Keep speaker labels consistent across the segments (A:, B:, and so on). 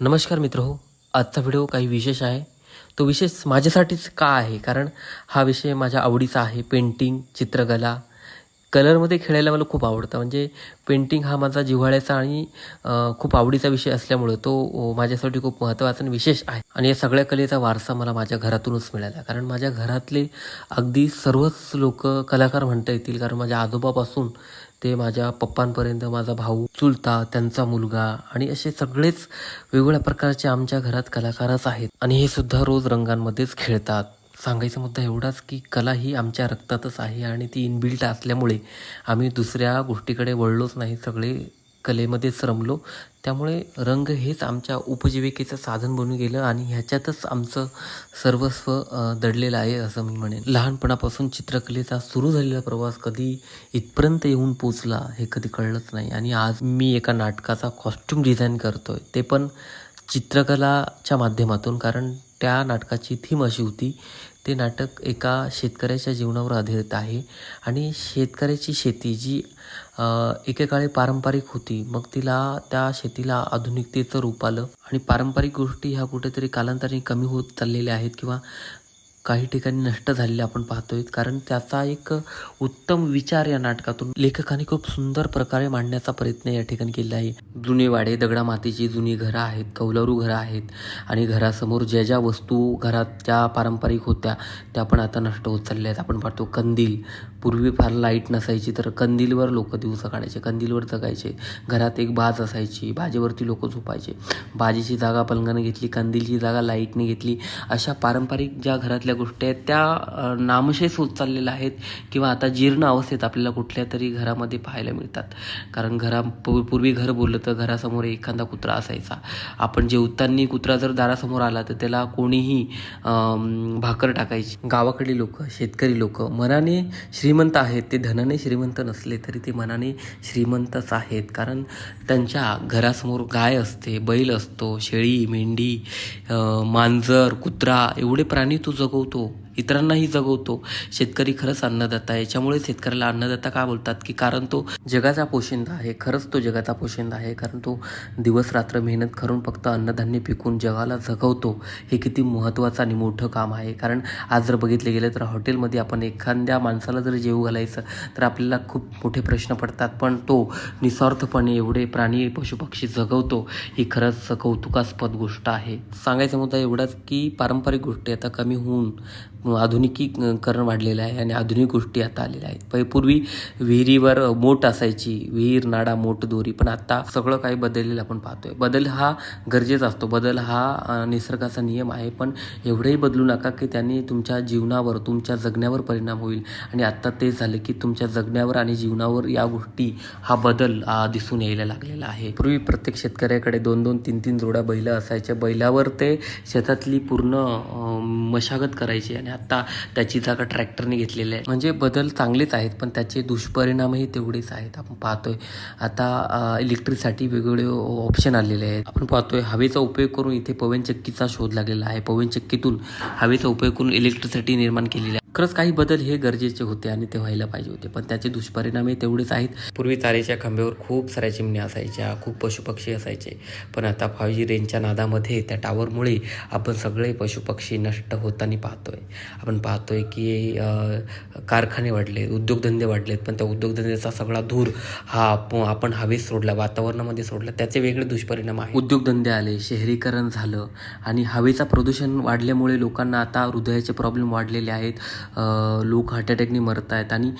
A: नमस्कार मित्र हो आजचा व्हिडिओ काही विशेष आहे. तो विशेष माझ्यासाठीच का आहे? कारण हा विषय माझ्या आवडीचा आहे. पेंटिंग चित्रकला कलरमध्ये खेळायला मला खूप आवडतं. म्हणजे पेंटिंग हा माझा जिव्हाळ्याचा आणि खूप आवडीचा विषय असल्यामुळं तो माझ्यासाठी खूप महत्त्वाचा आणि विशेष आहे. आणि या सगळ्या कलेचा वारसा मला माझ्या घरातूनच मिळाला. कारण माझ्या घरातले अगदी सर्वच लोक कलाकार म्हणता येतील. कारण माझ्या आजोबापासून ते माझ्या पप्पांपर्यंत माझा भाऊ चुलता त्यांचा मुलगा आणि असे सगळेच वेगवेगळ्या प्रकारचे आमच्या घरात कलाकारच आहेत. आणि हे सुद्धा रोज रंगांमध्येच खेळतात. सांगायचा मुद्दा एवढाच की कला ही आमच्या रक्तातच आहे आणि ती इनबिल्ट असल्यामुळे आम्ही दुसऱ्या गोष्टीकडे वळलोच नाही. सगळे कलेमध्येच रमलो त्यामुळे रंग हेच आमच्या उपजीविकेचं साधन बनून गेलं आणि ह्याच्यातच आमचं सर्वस्व दडलेलं आहे असं मी म्हणेन. लहानपणापासून चित्रकलेचा सुरू झालेला प्रवास कधी इथपर्यंत येऊन पोचला हे कधी कळलंच नाही. आणि आज मी एका नाटकाचा कॉस्ट्युम डिझाईन करतो आहे ते पण चित्रकलाच्या माध्यमातून कारण त्या नाटकाची थीम अशी होती ते नाटक एका शेतकऱ्याच्या जीवनावर आधारित आहे. आणि शेतकऱ्याची शेती जी एकेकाळी पारंपरिक होती मग तिला त्या शेतीला आधुनिकतेचं रूप आलं. आणि पारंपरिक गोष्टी ह्या कुठेतरी कालांतराने कमी होत चाललेल्या आहेत किंवा काही ठिकाणी नष्ट झालेले आपण पाहतोय. कारण त्याचा एक उत्तम विचार या नाटकातून लेखकाने खूप सुंदर प्रकारे मांडण्याचा प्रयत्न या ठिकाणी केला आहे. जुने वाडे दगडा मातीची जुनी घरं आहेत कौलारू घरं आहेत आणि घरासमोर ज्या ज्या वस्तू घरात त्या पारंपरिक होत्या त्या पण आता नष्ट होत चालल्या आहेत. आपण पाहतो कंदील. पूर्वी फार लाइट नसायची तर कंदीलवर लोक दिवस काढायचे कंदीलवर जगायचे. घरात एक बाज असायची बाजेवरती लोक झोपायचे. बाजेची जागा पलंगाने घेतली कंदीलची जागा लाईटने घेतली. अशा पारंपरिक ज्या घरातल्या गोष्टी आहेत. त्या नामशेष होत चाललेल्या आहेत किंवा आता जीर्ण अवस्थेत आपल्याला कुठल्या तरी घरामध्ये पाहायला मिळतात. कारण घरा पूर्वी घर बोललं तर घरासमोर एखादा कुत्रा असायचा. आपण जेवताना कुत्रा जर दारासमोर आला तर त्याला कोणीही भाकर टाकायची. गावाकडली लोक शेतकरी लोक मनाने श्रीमंत आहेत ते धनाने श्रीमंत नसले तरी ते मनाने श्रीमंतच आहेत. कारण त्यांच्या घरासमोर गाय असते बैल असतो शेळी मेंढी मांजर कुत्रा एवढे प्राणी तो जगवतो इतरांनाही जगवतो. शेतकरी खरंच अन्नदाता आहे. याच्यामुळे शेतकऱ्याला अन्नदाता का बोलतात? की कारण तो जगाचा पोशिंदा आहे. खरंच तो जगाचा पोशिंदा आहे. कारण तो दिवस रात्र मेहनत करून फक्त अन्नधान्य पिकून जगाला जगवतो. हे किती महत्त्वाचं आणि मोठं काम आहे. कारण आज जर बघितलं गेलं तर हॉटेलमध्ये आपण एखाद्या माणसाला जर जेवू घालायचं तर आपल्याला खूप मोठे प्रश्न पडतात. पण तो निस्वार्थपणे एवढे प्राणी पशुपक्षी जगवतो ही खरंच कौतुकास्पद गोष्ट आहे. सांगायचा मुद्दा एवढाच की पारंपरिक गोष्टी आता कमी होऊन आधुनिकीकरण वाढलेलं आहे आणि आधुनिक गोष्टी आता आलेल्या आहेत. पहि पूर्वी विहिरीवर मोट असायची विहीर नाडा मोट दोरी. पण आता सगळं काही बदललेलं आपण पाहतोय. बदल हा गरजेचा असतो. बदल हा निसर्गाचा नियम आहे. पण एवढंही बदलू नका की त्यांनी तुमच्या जीवनावर तुमच्या जगण्यावर परिणाम होईल. आणि आत्ता ते झालं की तुमच्या जगण्यावर आणि जीवनावर या गोष्टी हा बदल दिसून यायला लागलेला आहे. पूर्वी प्रत्येक शेतकऱ्याकडे दोन दोन तीन तीन जोड्या बैलं असायच्या. बैलावर ते शेतातली पूर्ण मशागत करायची आणि आता त्याची जागा ट्रॅक्टरने घेतलेली आहे. म्हणजे बदल चांगलेच आहेत पण त्याचे दुष्परिणामही तेवढेच आहेत. आपण पाहतोय आता इलेक्ट्रिकसाठी वेगवेगळे ऑप्शन आलेले आहेत. आपण पाहतोय हवेचा उपयोग करून इथे पवनचक्कीचा शोध लागलेला आहे. पवनचक्कीतून हवेचा उपयोग करून इलेक्ट्रिसिटी निर्माण केलेली आहे खरंच काही बदल हे गरजेचे होते आणि ते व्हायला पाहिजे होते. पण त्याचे दुष्परिणामही तेवढेच आहेत. पूर्वी चालेच्या खांब्यावर खूप साऱ्या चिमण्या असायच्या खूप पशुपक्षी असायचे. पण आता फाय जी रेंजच्या नादामध्ये त्या टावरमुळे आपण सगळे पशुपक्षी नष्ट होताना पाहतोय. आपण पाहतोय की कारखाने वाढले उद्योगधंदे वाढलेत. पण त्या उद्योगधंद्याचा सगळा धूर हा आपण हवेत सोडला वातावरणामध्ये सोडला. त्याचे वेगळे दुष्परिणाम आहे उद्योगधंदे आले शहरीकरण झालं आणि हवेचा प्रदूषण वाढल्यामुळे लोकांना आता हृदयाचे प्रॉब्लेम वाढलेले आहेत. लोक हार्ट अटॅकने मरत आहेत आणि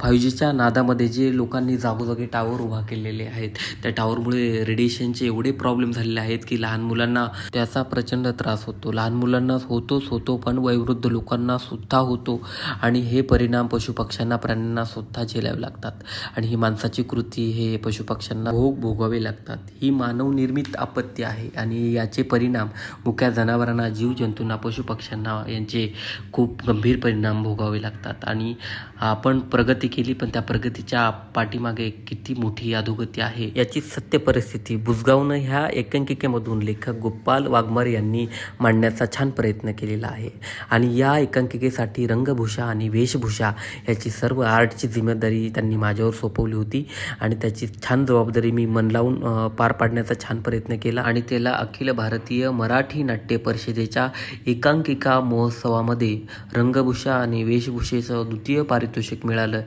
A: फाईव्ह जीच्या नादामध्ये जे लोकांनी जागोजागी टावर उभा केलेले आहेत त्या टावरमुळे रेडिएशनचे एवढे प्रॉब्लेम झालेले आहेत की लहान मुलांना त्याचा प्रचंड त्रास होतो. लहान मुलांना होतोच होतो पण वयोवृद्ध लोकांना सुद्धा होतो आणि हे परिणाम पशुपक्ष्यांना प्राण्यांना सुद्धा झेलावे लागतात. आणि ही माणसाची कृती हे पशुपक्ष्यांना भोग भोगावे लागतात. ही मानवनिर्मित आपत्ती आहे आणि याचे परिणाम मुख्या जनावरांना जीवजंतूंना पशुपक्ष्यांना यांचे खूप गंभीर परिणाम परिणाम भोगावे लागतात. आणि आपण प्रगती केली पण त्या प्रगतीच्या पाठीमागे किती मोठी अधोगती आहे याची सत्य परिस्थिती बुजगावनं ह्या एकांकिकेमधून लेखक गोपाल वाघमारे यांनी मांडण्याचा छान प्रयत्न केलेला आहे. आणि या एकांकिकेसाठी रंगभूषा आणि वेशभूषा याची सर्व आर्टची जिम्मेदारी त्यांनी माझ्यावर सोपवली होती. आणि त्याची छान जबाबदारी मी मन लावून पार पाडण्याचा छान प्रयत्न केला. आणि त्याला अखिल भारतीय मराठी नाट्य परिषदेच्या एकांकिका महोत्सवामध्ये रंगभूषा आणि वेशभूषेचं द्वितीय पारितोषिक मिळालं.